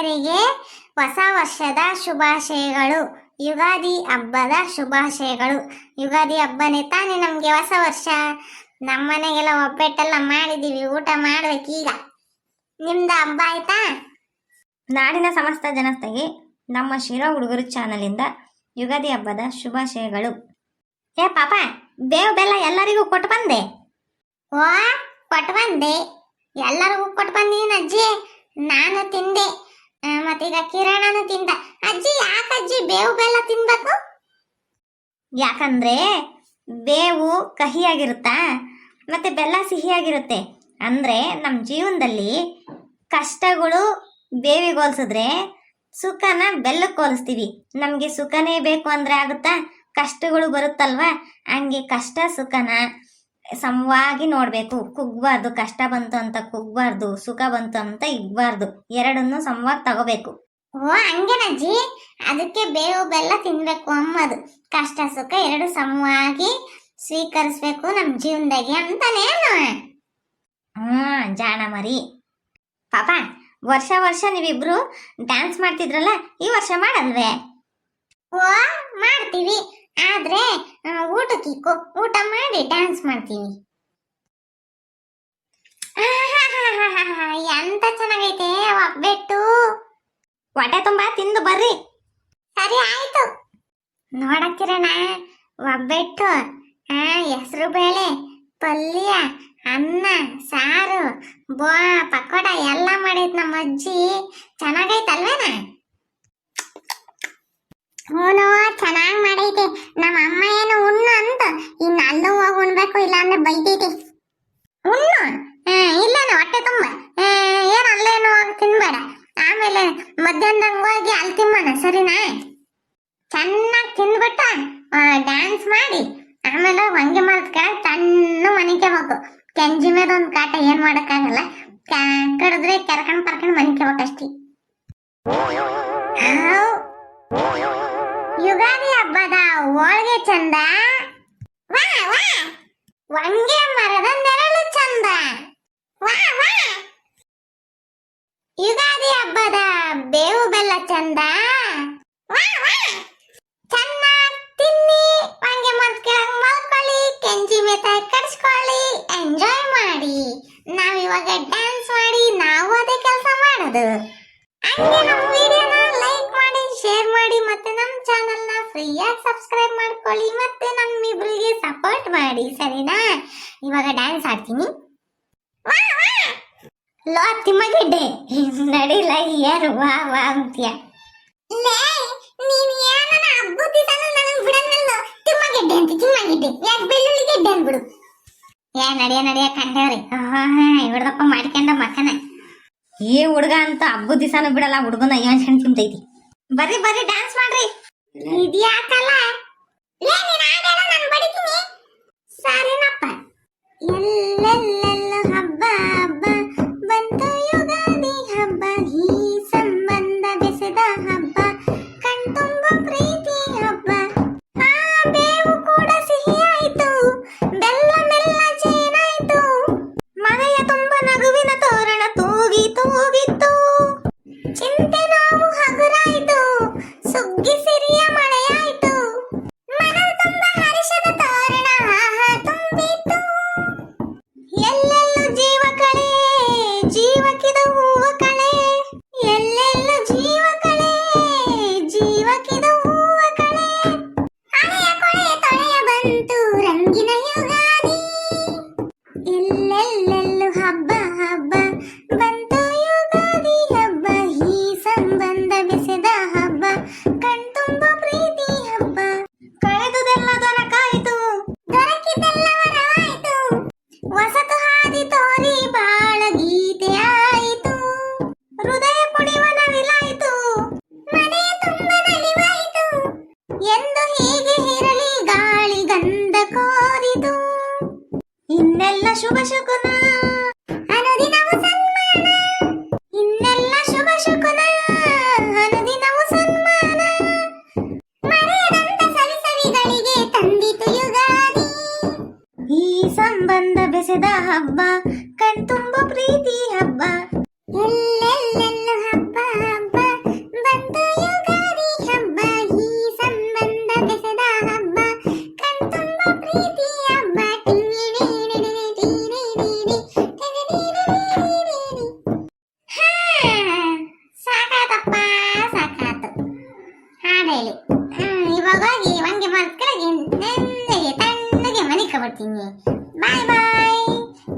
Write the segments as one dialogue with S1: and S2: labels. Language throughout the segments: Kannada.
S1: ಗೆಳತಿಯರಿಗೆ ಹೊಸ ವರ್ಷದ ಶುಭಾಶಯಗಳು. ಯುಗಾದಿ ಹಬ್ಬದ ಶುಭಾಶಯಗಳು. ಯುಗಾದಿ ಹಬ್ಬನೇ ತಾನೇ ನಮಗೆ ಹೊಸ ವರ್ಷ. ನಮ್ಮ ಮನೆಗೆಲ್ಲ ಮಾಡಿದ್ದೀವಿ ಊಟ ಮಾಡಬೇಕೀಗ ನಿಮ್ದು ಹಬ್ಬ ಆಯ್ತಾ?
S2: ನಾಡಿನ ಸಮಸ್ತ ಜನತೆಗೆ ನಮ್ಮ ಶಿರೋ ಹುಡುಗರು ಚಾನಲಿಂದ ಯುಗಾದಿ ಹಬ್ಬದ ಶುಭಾಶಯಗಳು. ಏ ಪಾಪ ಬೇವು ಬೆಲ್ಲ ಎಲ್ಲರಿಗೂ ಕೊಟ್ಟು ಬಂದೆ.
S1: ಓ ಕೊಟ್ಟು ಬಂದೆ. ಎಲ್ಲರಿಗೂ ಕೊಟ್ಟು ಬಂದೀನಿ ಅಜ್ಜಿ. ನಾನು ತಿಂದೆ. ಮತ್ತೀಗ ಕಿರಣನು ತಿಂದ. ಅಜ್ಜಿ, ಯಾಕೆ ಅಜ್ಜಿ ಬೇವು ಬೆಲ್ಲ ತಿನ್ಬೇಕು?
S2: ಯಾಕಂದ್ರೆ ಬೇವು ಕಹಿಯಾಗಿರುತ್ತಾ, ಮತ್ತೆ ಬೆಲ್ಲ ಸಿಹಿಯಾಗಿರುತ್ತೆ. ಅಂದ್ರೆ ನಮ್ಮ ಜೀವನದಲ್ಲಿ ಕಷ್ಟಗಳು ಬೇವಿಗೆ ಹೋಲಿಸಿದ್ರೆ ಸುಖನ ಬೆಲ್ಲಕ್ಕೆ ಹೋಲಿಸ್ತೀವಿ. ನಮಗೆ ಸುಖನೇ ಬೇಕು ಅಂದ್ರೆ ಆಗುತ್ತಾ? ಕಷ್ಟಗಳು ಬರುತ್ತಲ್ವಾ? ಹಂಗೆ ಕಷ್ಟ, ಸುಖನ ಸಮವಾಗಿ ನೋಡಬೇಕು. ಕುಗ್ಬಾರ್ದು ಕಷ್ಟ ಬಂತು ಅಂತ ಕುಗ್ಬಾರ್ದು ಸುಖ ಬಂತು ಅಂತ ಇಗ್ಬಾರ್ದು. ಎರಡನ್ನು ಸಮವಾಗಿ ತಗೋಬೇಕು.
S1: ಓ ಹಂಗೇನಜ್ಜಿ ಅದಕ್ಕೆ ಬೇವು ಬೆಲ್ಲ ತಿನ್ಬೇಕು ಅಮ್ಮದು. ಕಷ್ಟ ಸುಖ ಎರಡು ಸಮವಾಗಿ ಸ್ವೀಕರಿಸ್ಬೇಕು ನಮ್ಮ ಜೀವನದಾಗೆ ಅಂತಾನೇನು
S2: ಹ್ಮ್ ಜಾಣ ಮರಿ. ಪಾಪ ವರ್ಷ ವರ್ಷ ನೀವಿಬ್ರು ಡ್ಯಾನ್ಸ್ ಮಾಡ್ತಿದ್ರಲ್ಲ ಈ ವರ್ಷ ಮಾಡಲ್ವೇ?
S1: ಓ ಮಾಡ್ತೀವಿ. ಆದ್ರೆ ಊಟಕ್ಕೆ ಊಟ ಮಾಡಿ ಡ್ಯಾನ್ಸ್ ಮಾಡ್ತೀನಿ. ಎಂತ ಚೆನ್ನಾಗೈತೆ ಒಬ್ಬೆಟ್ಟು
S2: ಹೊಟ್ಟೆ ತುಂಬಾ ತಿಂದು ಬರ್ರಿ.
S1: ಸರಿ, ಆಯ್ತು. ನೋಡಕ್ಕಿರಣ ಒಬ್ಬೆಟ್ಟು ಆ, ಹೆಸರು ಬೇಳೆ, ಪಲ್ಯ, ಅನ್ನ, ಸಾರು, ಬೋ, ಪಕೋಡ ಎಲ್ಲ ಮಾಡೈತ್ ನಮ್ಮ ಅಜ್ಜಿ ಚೆನ್ನಾಗೈತಲ್ವೇನ? ನಮ್ಮ ಅಮ್ಮ ಏನು ಉಣ್ಣು ಅಂತ. ಇನ್ನು ಅಲ್ಲೂ ಹೋಗಿ ಉಣ್ಬೇಕು ಇಲ್ಲ ಅಂದ್ರೆ ಬೈತೈತಿ ಉಣ್ಣು ಇಲ್ಲೇನು, ಹೊಟ್ಟೆ ತುಂಬ. ಏನು ಅಲ್ಲೇನು ಹೋಗಿ ತಿನ್ಬೇಡ. ಆಮೇಲೆ ಮಧ್ಯಾಹ್ನದಂಗೆ ಹೋಗಿ ಅಲ್ಲಿ ತಿಮ್ಮಣ ಸರಿನಾ? ಚೆನ್ನಾಗಿ ತಿನ್ಬಿಟ್ಟ ಡ್ಯಾನ್ಸ್ ಮಾಡಿ, ಆಮೇಲೆ ಹಂಗೆ ಮಾಡ್ಕೊಂಡು ತಣ್ಣು ಮನೆಗೆ ಹೋಗು. ಕೆಂಜಿ ಮೇಲೆ ಒಂದು ಕಾಟ ಏನು ಮಾಡೋಕ್ಕಾಗಲ್ಲ. ಕಡಿದ್ರೆ ಕೆರ್ಕೊಂಡು ಪರ್ಕೊಂಡು ಮನೆಗೆ ಹೋಗಷ್ಟೇ ಹೋಳಿಗೆ ಚಂದ? ವಾ ವಾ. ವಂಗೆ ಮರದ ನೆರಳು ಚಂದ. ವಾ ವಾ. ಯುಗಾದಿ ಹಬ್ಬದ ಬೇವು ಬೆಲ್ಲ ಚಂದ? ವಾ ವಾ. ಚೆನ್ನಾಗ್ ತಿನ್ನಿ ವಂಗೆ ಮರದ ಕೆಳಗ್ ಕೆಂಜಿ ಮೇತ ಕಡ್ಸ್ಕೊಳ್ಳಿ ಎಂಜಾಯ್ ಮಾಡಿ. ನಾವ್ ಇವಾಗ ಡ್ಯಾನ್ಸ್ ಮಾಡಿ, ನಾವು ಅದೇ ಕೆಲಸ ಮಾಡೋದು. ಹಂಗೆ ನಮ್ಮ ವಿಡಿಯೋನ ಲೈಕ್ ಮಾಡಿ ಶೇರ್ ಮಾಡಿ ಮತ್ತೆ ನಮ್ಮ ಚಾನೆಲ್ನ ಫ್ರೀಯಾಗಿ ಸಬ್ಸ್ಕ್ರೈಬ್ ಮಾಡ್ಕೊಳ್ಳಿ? ಮತ್ತೆ ನಮ್ಮಿಬ್ರಿಗೆ ಸಪೋರ್ಟ್ ಮಾಡಿ, ಸರಿನಾ? ಇವಾಗ ಡ್ಯಾನ್ಸ್ ಆಡ್ತೀನಿ. ಲೋ ತಿಮ್ಮಗಿಡ್ಡೆ ನಡಿಲ ಯಾರು ವಾ ವಾ ಅಂತ್ಯ. ಲೇ, ನೀನು ಏನನ ಅಬ್ಬುತಿ ಸಲ ನನಗೆ ಬಿಡನ್ನಲ್ಲ ತಿಮ್ಮಗಿಡ್ಡೆ ಅಂತ ತಿಮ್ಮಗಿಡ್ಡೆ ಯಾಕೆ ಬೆಳ್ಳುಳ್ಳಿ ಗೆಡ್ಡೆ ಅಂದ್ಬಿಡು. ಏ, ನಡಿಯ ನಡಿಯ ಮಾಡ್ಕೊಂಡ
S2: ಈ ಹುಡುಗ ಅಂತ ಹಬ್ಬದ ದಿವಸನೂ ಬಿಡಲ್ಲ, ಹುಡುಗನ ಯೋಚನೆ ತಿಂತೈತಿ ಬರ್ರಿ ಬರ್ರಿ ಡ್ಯಾನ್ಸ್ ಮಾಡ್ರಿ.
S1: ಇದ್ಯಾಕಲ್ಲ? ಲೇ ನೀನ್ ನಾನು ಬಡಿತೀನಿ? ಸರಿನಪ್ಪ. ಎಲ್ಲೆಲ್ಲೆಲ್ಲ ಇನ್ನೆಲ್ಲ ಶುಭ ಶಕುನ. ಅನುದಿನವು ಸನ್ಮಾನ. ಇನ್ನೆಲ್ಲ ಶುಭ ಶಕುನ. ಅನುದಿನವು ಸನ್ಮಾನ. ಮರೆಯದಂತ ಸವಿಸವಿಗಳಿಗೆ ತಂದಿತು ಯುಗಾದಿ. ಈ ಸಂಬಂಧ ಬೆಸೆದ ಹಬ್ಬ, ಕಣ್ತುಂಬ ಪ್ರೀತಿ ಹಬ್ಬ.
S2: ಎಲ್ಲೆಲ್ಲೆಲ್ಲೂ
S1: ಮಾಡ್ತೀನಿ ಬಾಯ್ ಬಾಯ್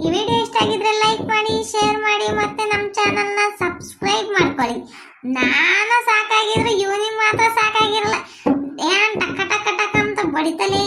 S1: ಈ ವಿಡಿಯೋ ಇಷ್ಟ ಆಗಿದ್ರೆ ಲೈಕ್ ಮಾಡಿ ಶೇರ್ ಮಾಡಿ,
S2: ಮತ್ತೆ ನಮ್ಮ ಚಾನಲ್ನ ಸಬ್ಸ್ಕ್ರೈಬ್ ಮಾಡ್ಕೊಳ್ಳಿ. ನಾನು ಸಾಕಾಗಿದ್ರೆ,
S1: ಇವನಿಗೆ ಮಾತ್ರ ಸಾಕಾಗಿರಲ್ಲ. ಏನ್ ಟಕ್ಕ ಟಕ್ಕ ಟಕ್ಕ ಅಂತ ಬಡಿತಲೇ